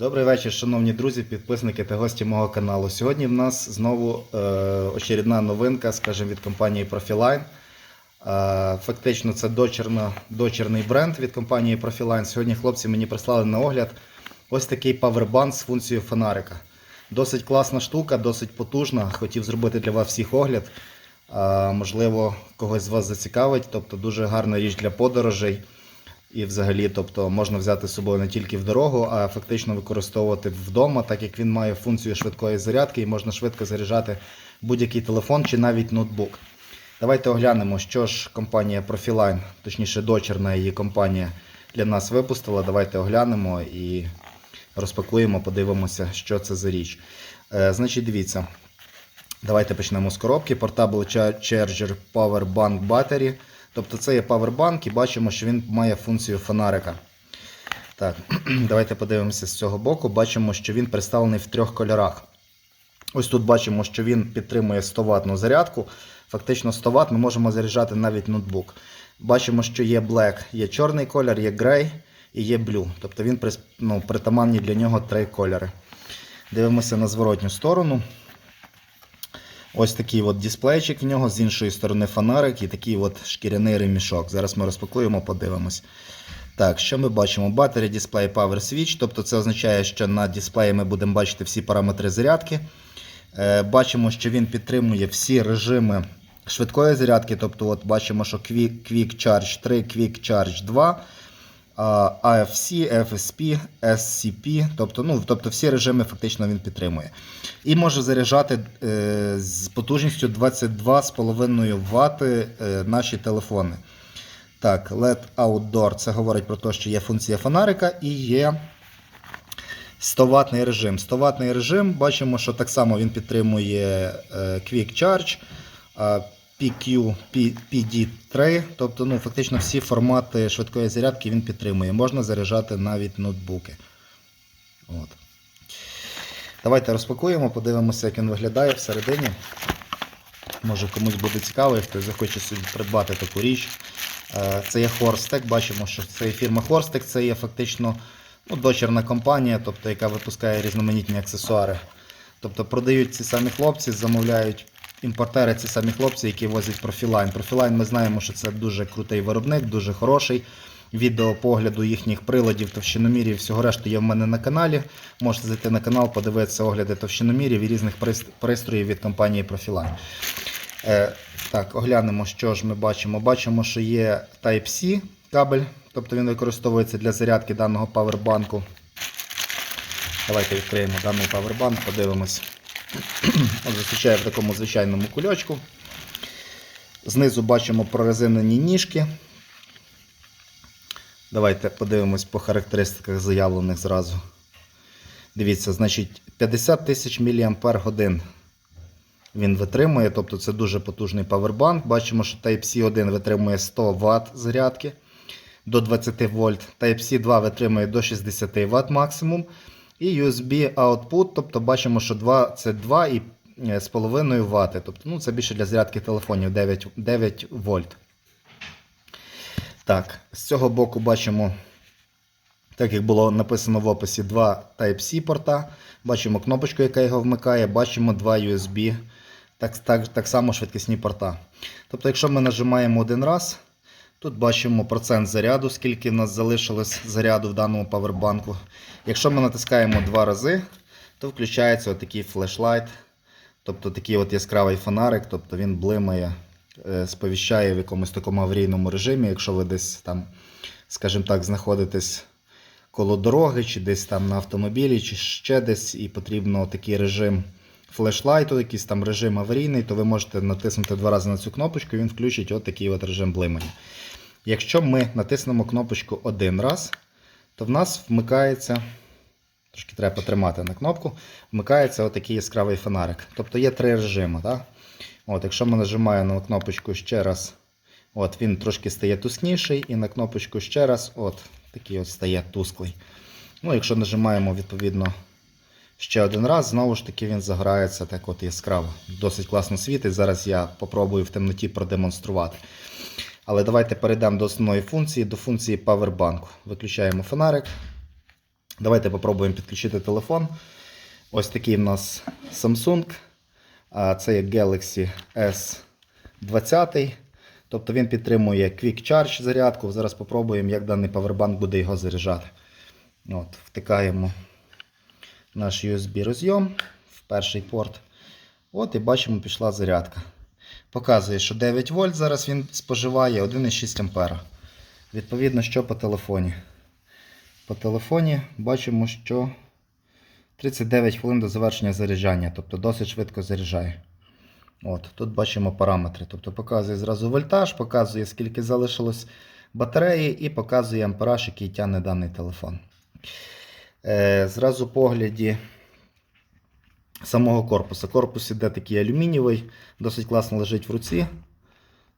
Добрий вечір, шановні друзі, підписники та гості мого каналу. Сьогодні в нас знову е, очередна новинка, скажімо, від компанії Profiline. Е, фактично, це дочерна, дочерний бренд від компанії Profiline. Сьогодні хлопці мені прислали на огляд ось такий павербанк з функцією фонарика. Досить класна штука, досить потужна. Хотів зробити для вас всіх огляд. Е, можливо, когось з вас зацікавить. Тобто дуже гарна річ для подорожей. І взагалі, тобто можна взяти з собою не тільки в дорогу, а фактично використовувати вдома, так як він має функцію швидкої зарядки і можна швидко заряджати будь-який телефон чи навіть ноутбук. Давайте оглянемо, що ж компанія Profiline, точніше дочерна її компанія для нас випустила. Давайте оглянемо і розпакуємо, подивимося, що це за річ. Е, значить, дивіться. Давайте почнемо з коробки. Portable Charger Power Bank Battery. Тобто це є павербанк і бачимо, що він має функцію фонарика. Так, Давайте подивимося з цього боку. Бачимо, що він представлений в трьох кольорах. Ось тут бачимо, що він підтримує 100 ватну зарядку. Фактично 100 Вт ми можемо заряджати навіть ноутбук. Бачимо, що є Black, є чорний колір, є Grey і є Blue. Тобто він ну, притаманні для нього три кольори. Дивимося на зворотню сторону. Ось такий от дисплейчик в нього, з іншої сторони фонарик і такий от шкіряний ремішок. Зараз ми розпакуємо, подивимось. Так, що ми бачимо? Battery Display Power Switch, тобто це означає, що на дисплеї ми будемо бачити всі параметри зарядки. Е, бачимо, що він підтримує всі режими швидкої зарядки. Тобто от бачимо, що Quick, Quick Charge 3, Quick Charge 2. AFC, FSP, SCP, тобто ну, тобто всі режими фактично він підтримує. І може заряджати е, з потужністю 22,5 Вт е, наші телефони. Так, LED Outdoor це говорить про те, що є функція фонарика і є 100 ватний режим. 100 ватний режим, бачимо, що так само він підтримує е, Quick Charge. PQ, PD3, тобто ну, фактично всі формати швидкої зарядки він підтримує. Можна заряджати навіть ноутбуки. От. Давайте розпакуємо, подивимося, як він виглядає всередині. Може комусь буде цікаво, хтось захоче собі придбати таку річ. Е, це є Horstec, бачимо, що це є фірма Horstec, це є фактично ну, дочерна компанія, тобто, яка випускає різноманітні аксесуари. Тобто продають ці самі хлопці, замовляють імпортери ці самі хлопці, які возять Profiline. Profiline ми знаємо, що це дуже крутий виробник, дуже хороший. Відео погляду їхніх приладів, товщиномірів, всього решту є в мене на каналі. Можете зайти на канал, подивитися огляди товщиномірів і різних пристроїв від компанії Profiline. Е, Так, оглянемо, що ж ми бачимо. Бачимо, що є Type-C кабель, тобто він використовується для зарядки даного павербанку. Давайте відкриємо даний павербанк, подивимось. Зустрічає в такому звичайному кульочку. Знизу бачимо прорезинені ніжки. Давайте подивимось по характеристиках заявлених зразу. Дивіться, значить 50 тисяч мАч він витримує, тобто це дуже потужний павербанк. Бачимо, що Type-C 1 витримує 100 Вт зарядки до 20 вольт. Type-C 2 витримує до 60 Вт максимум. І USB output, тобто бачимо, що 2, це 2,5 Вт. Тобто, ну, Це більше для зарядки телефонів 9 9 вольт. Так, З цього боку бачимо, так як було написано в описі, два Type-C порта. Бачимо кнопочку, яка його вмикає, бачимо два USB, так, так, так само швидкісні порта. Тобто, якщо ми нажимаємо один раз, Тут бачимо процент заряду, скільки в нас залишилось заряду в даному павербанку. Якщо ми натискаємо два рази, то включається отакий флешлайт, тобто такий от яскравий фонарик, тобто він блимає, е, сповіщає в якомусь такому аварійному режимі, якщо ви десь там, скажімо так, знаходитесь коло дороги, чи десь там на автомобілі, чи ще десь, і потрібно такий режим флешлайту, якийсь там режим аварійний, то ви можете натиснути два рази на цю кнопочку, і він включить от такий от режим блимання. Якщо ми натиснемо кнопочку один раз, то в нас вмикається, трошки треба потримати на кнопку, вмикається отакий яскравий фонарик. Тобто є три режими. Так? От, Якщо ми нажимаємо на кнопочку ще раз, от, він трошки стає тускніший, і на кнопочку ще раз, от, такий от стає тусклий. Ну, Якщо нажимаємо, відповідно, ще один раз, знову ж таки він заграється так от яскраво. Досить класно світить. Зараз я попробую в темноті продемонструвати. Але давайте перейдемо до основної функції, до функції павербанку. Виключаємо фонарик. Давайте попробуємо підключити телефон. Ось такий в нас Samsung. Це є Galaxy S20. Тобто він підтримує Quick Charge зарядку. Зараз попробуємо, як даний павербанк буде його заряджати. От, Втикаємо наш USB розйом в перший порт. От і бачимо, пішла зарядка. Показує, що 9 вольт зараз він споживає 1,6 ампера. Відповідно, що по телефоні. По телефоні бачимо, що 39 хвилин до завершення заряджання, тобто досить швидко заряджає. От, Тут бачимо параметри. Тобто показує зразу вольтаж, показує, скільки залишилось батареї, і показує ампераж, який тягне даний телефон. Е, зразу погляді самого корпусу. Корпус іде такий алюмінієвий, досить класно лежить в руці.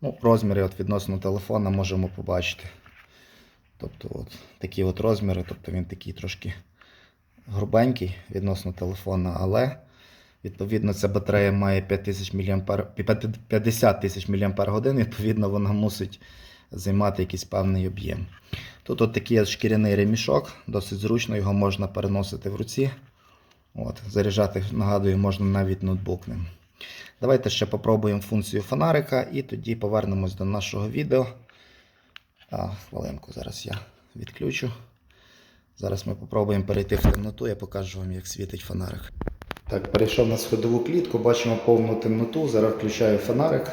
Ну, розміри от відносно телефона можемо побачити. Тобто от, такі от розміри, тобто він такий трошки грубенький відносно телефона, але відповідно ця батарея має 5000 мА, 50 тисяч мАч, відповідно, вона мусить займати якийсь певний об'єм. Тут от такий шкіряний ремішок, досить зручно його можна переносити в руці. От, заряджати, нагадую, можна навіть ноутбук ним. Давайте ще попробуємо функцію фонарика і тоді повернемось до нашого відео. А, хвилинку, зараз я відключу. Зараз ми попробуємо перейти в темноту, я покажу вам, як світить фонарик. Так, перейшов на сходову клітку, бачимо повну темноту. Зараз включаю фонарик.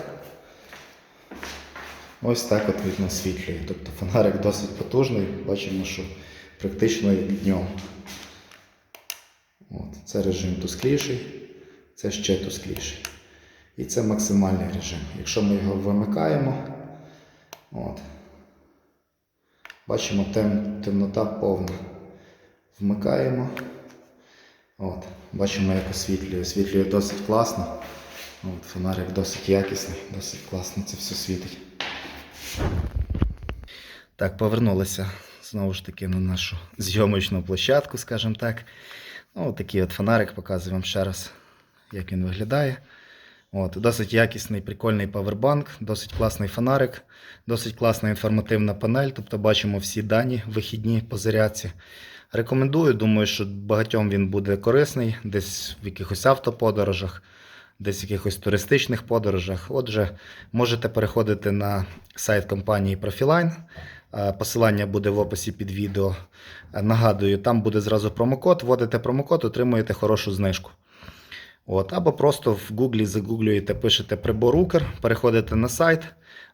Ось так от він освітлює. Тобто фонарик досить потужний, бачимо, що практично днем. От, це режим тускліший, це ще тускліший. І це максимальний режим. Якщо ми його вимикаємо, от, бачимо тем, темнота повна. Вмикаємо. От, Бачимо, як освітлює. Освітлює досить класно. От, Фонарик досить якісний, досить класно це все світить. Так, повернулися знову ж таки на нашу зйомочну площадку, скажімо так. Ну, такий от фонарик показую вам ще раз, як він виглядає. От, Досить якісний, прикольний павербанк, досить класний фонарик, досить класна інформативна панель, тобто бачимо всі дані вихідні по зарядці. Рекомендую, думаю, що багатьом він буде корисний, десь в якихось автоподорожах, десь в якихось туристичних подорожах. Отже, можете переходити на сайт компанії Profiline. Е, Посилання буде в описі під відео. Е, Нагадую, там буде зразу промокод. Вводите промокод, отримуєте хорошу знижку. От, або просто в Гуглі загуглюєте, пишете прибор Укр, переходите на сайт,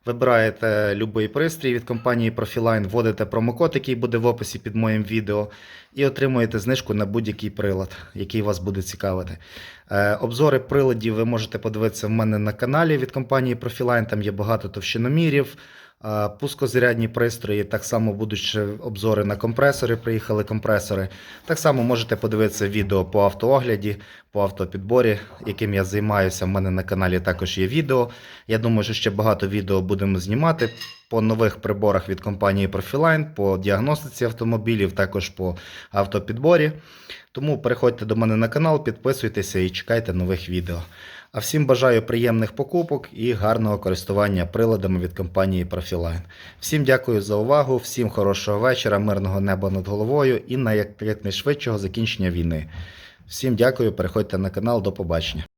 вибираєте будь-який пристрій від компанії Profiline, вводите промокод, який буде в описі під моїм відео, і отримуєте знижку на будь-який прилад, який вас буде цікавити. Е, обзори приладів ви можете подивитися в мене на каналі від компанії Profiline, там є багато товщиномірів. е, Пускозарядні пристрої, так само будуть обзори на компресори, приїхали компресори. Так само можете подивитися відео по автоогляді, по автопідборі, яким я займаюся. У мене на каналі також є відео. Я думаю, що ще багато відео будемо знімати по нових приборах від компанії Profiline, по діагностиці автомобілів, також по автопідборі. Тому переходьте до мене на канал, підписуйтеся і чекайте нових відео. А всім бажаю приємних покупок і гарного користування приладами від компанії Profiline. Всім дякую за увагу, всім хорошого вечора, мирного неба над головою і на якнайшвидшого закінчення війни. Всім дякую, переходьте на канал, до побачення.